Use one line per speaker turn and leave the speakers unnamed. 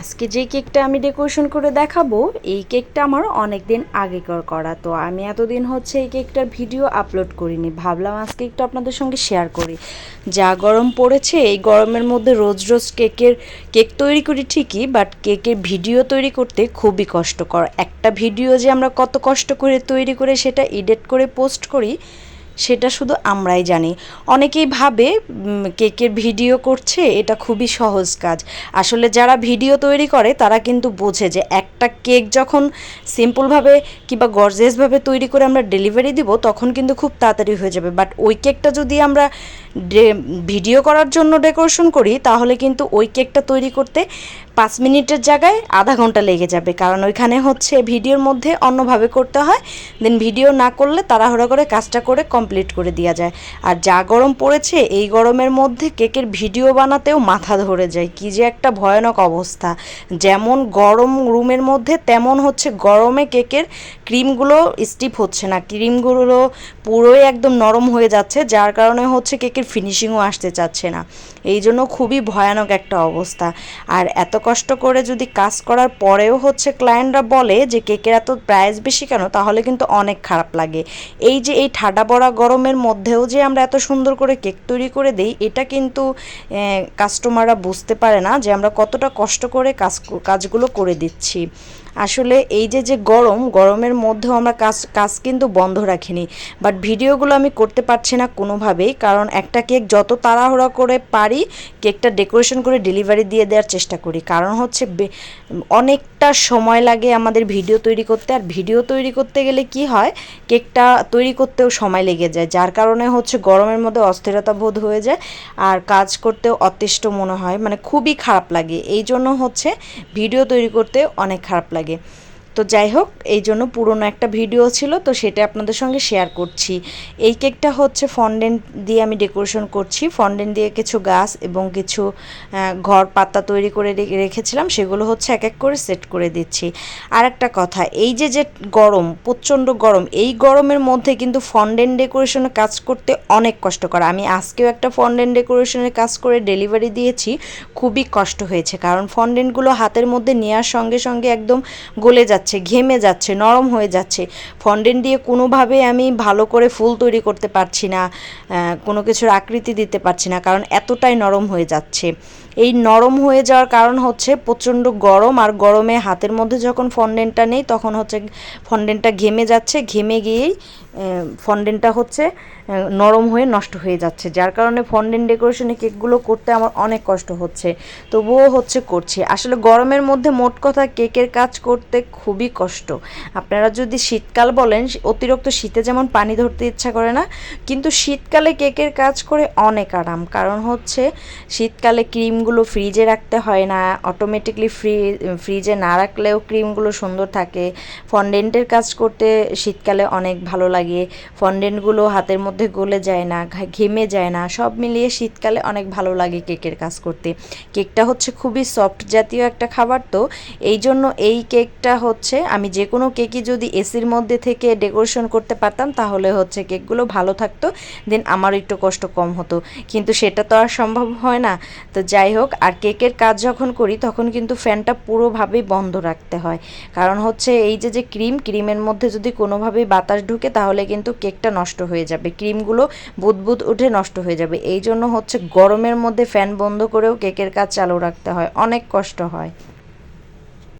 আজকে যে কেকটা আমি ডেকোরেশন করে দেখাবো, এই কেকটা আমার অনেক দিন আগেকার করা। তো আমি এতদিন হচ্ছে এই কেকটার ভিডিও আপলোড করিনি। ভাবলাম আজকে একটু আপনাদের সঙ্গে শেয়ার করি। যা গরম পড়েছে, এই গরমের মধ্যে রোজ রোজ কেকের, কেক তৈরি করি ঠিকই বাট কেকের ভিডিও তৈরি করতে খুবই কষ্টকর। একটা ভিডিও যে আমরা কত কষ্ট করে তৈরি করে সেটা এডিট করে পোস্ট করি সেটা শুধু আমরাই জানি। অনেকেই ভাবে কেকের ভিডিও করছে, এটা খুবই সহজ কাজ। আসলে যারা ভিডিও তৈরি করে, তারা কিন্তু বোঝে যে একটা কেক যখন সিম্পলভাবে কিংবা গর্জেসভাবে তৈরি করে আমরা ডেলিভারি দিব, তখন কিন্তু খুব তাড়াতাড়ি হয়ে যাবে। বাট ওই কেকটা যদি আমরা ভিডিও করার জন্য ডেকোরেশন করি, তাহলে কিন্তু ওই কেকটা তৈরি করতে পাঁচ মিনিটের জায়গায় আধা ঘণ্টা লেগে যাবে। কারণ ওইখানে হচ্ছে ভিডিওর মধ্যে অন্যভাবে করতে হয়। দেন ভিডিও না করলে তাড়াহুড়া করে কাজটা করে কমপ্লিট করে দেওয়া যায়। আর যা গরম পড়েছে, এই গরমের মধ্যে কেকের ভিডিও বানাতেও মাথা ধরে যায়। কি যে একটা ভয়ানক অবস্থা। যেমন গরম রুমের মধ্যে, তেমন হচ্ছে গরমে কেকের ক্রিমগুলো স্টিপ হচ্ছে না। ক্রিমগুলো পুরোই একদম নরম হয়ে যাচ্ছে, যার কারণে হচ্ছে কেকের ফিনিশিংও আসতে চাচ্ছে না। এই জন্য খুবই ভয়ানক একটা অবস্থা। আর এত কষ্ট করে যদি কাজ করার পরেও হচ্ছে ক্লায়েন্টরা বলে যে কেকের এত প্রাইস বেশি কেন, তাহলে কিন্তু অনেক খারাপ লাগে। এই যে এই ঠাডা বড়া গরমের মধ্যেও যে আমরা এত সুন্দর করে কেক তৈরি করে দিই, এটা কিন্তু কাস্টমাররা বুঝতে পারে না যে আমরা কতটা কষ্ট করে কাজ, কাজগুলো করে দিচ্ছি। আসলে এই যে যে গরম, গরমের মধ্যেও আমরা কাজ কাজ কিন্তু বন্ধ রাখিনি। বাট ভিডিওগুলো আমি করতে পারছি না কোনোভাবেই, কারণ একটা কেক যত তাড়াহুড়া করে পারি, কেকটা ডেকোরেশন করে ডেলিভারি দিয়ে দেওয়ার চেষ্টা করি। কারণ হচ্ছে অনেকটা সময় লাগে আমাদের ভিডিও তৈরি করতে। আর ভিডিও তৈরি করতে গেলে কি হয়? কেকটা তৈরি করতেও সময় লেগে যায়। যার কারণে হচ্ছে গরমের মধ্যে অস্থিরতা বোধ হয়ে যায় আর কাজ করতেও অতিষ্ঠ মনে হয়। মানে খুবই খারাপ লাগে। এই জন্য হচ্ছে ভিডিও তৈরি করতে অনেক খারাপ লাগে। তো যাই হোক, এই জন্য পুরনো একটা ভিডিও ছিল, তো সেটা আপনাদের সঙ্গে শেয়ার করছি। এই কেকটা হচ্ছে ফন্ডেন্ট দিয়ে আমি ডেকোরেশন করছি। ফন্ডেন্ট দিয়ে কিছু গাছ এবং কিছু ঘর পাতা তৈরি করে রেখেছিলাম, সেগুলো হচ্ছে এক এক করে সেট করে দিচ্ছি। আর একটা কথা, এই যে যে গরম, প্রচণ্ড গরম, এই গরমের মধ্যে কিন্তু ফন্ডেন্ট ডেকোরেশনের কাজ করতে অনেক কষ্টকর আমি আজকেও একটা ফন্ডেন্ট ডেকোরেশনের কাজ করে ডেলিভারি দিয়েছি, খুবই কষ্ট হয়েছে, কারণ ফন্ডেন্টগুলো হাতের মধ্যে নেওয়ার সঙ্গে সঙ্গে একদম গলে যাচ্ছে। ঘেমে যাচ্ছে, নরম হয়ে যাচ্ছে। ফন্ডেন দিয়ে কোনোভাবে আমি ভালো করে ফুল তৈরি করতে পারছি না কোনো কিছুর আকৃতি দিতে পারছি না, কারণ এতটাই নরম হয়ে যাচ্ছে। এই নরম হয়ে যাওয়ার কারণ হচ্ছে প্রচণ্ড গরম আর গরমে হাতের মধ্যে যখন ফন্ডেন্টটা নেই, তখন হচ্ছে ফন্ডেন্টটা ঘেমে যাচ্ছে। ঘেমে গিয়েই ফন্ডেন্টটা হচ্ছে নরম হয়ে নষ্ট হয়ে যাচ্ছে। যার কারণে ফন্ডেন্ট ডেকোরেশনে কেকগুলো করতে আমার অনেক কষ্ট হচ্ছে। তবুও হচ্ছে করছি। আসলে গরমের মধ্যে মোট কথা কেকের কাজ করতে খুবই কষ্ট। আপনারা যদি শীতকাল বলেন অতিরিক্ত শীতে যেমন পানি ধরতে ইচ্ছা করে না, কিন্তু শীতকালে কেকের কাজ করে অনেক আরাম। কারণ হচ্ছে শীতকালে ক্রিমগুলো ফ্রিজে রাখতে হয় না। অটোমেটিকলি ফ্রি ফ্রিজে না রাখলেও ক্রিমগুলো সুন্দর থাকে। ফন্ডেন্টের কাজ করতে শীতকালে অনেক ভালো লাগে। ফন্ডেন্টগুলো হাতের মধ্যে গলে যায় না ঘেমে যায় না। সব মিলিয়ে শীতকালে অনেক ভালো লাগে কেকের কাজ করতে। কেকটা হচ্ছে খুবই সফট জাতীয় একটা খাবার তো। এই জন্য এই কেকটা হচ্ছে, আমি যে কোনো কেকই যদি এসির মধ্যে থেকে ডেকোরেশন করতে পারতাম, তাহলে হচ্ছে কেকগুলো ভালো থাকতো। দেন আমার একটু কষ্ট কম হতো। কিন্তু সেটা তো আর সম্ভব হয় না। তো যাই হোক আর কেকের কাজ যখন করি, তখন কিন্তু ফ্যানটা পুরোভাবেই বন্ধ রাখতে হয়। কারণ হচ্ছে এই যে যে ক্রিম, ক্রিমের মধ্যে যদি কোনোভাবেই বাতাস ঢুকে, তাহলে কিন্তু কেকটা নষ্ট হয়ে যাবে। ক্রিমগুলো বুদবুদ উঠে নষ্ট হয়ে যাবে। এই জন্য হচ্ছে গরমের মধ্যে ফ্যান বন্ধ করেও কেকের কাজ চালু রাখতে হয়। অনেক কষ্ট হয়।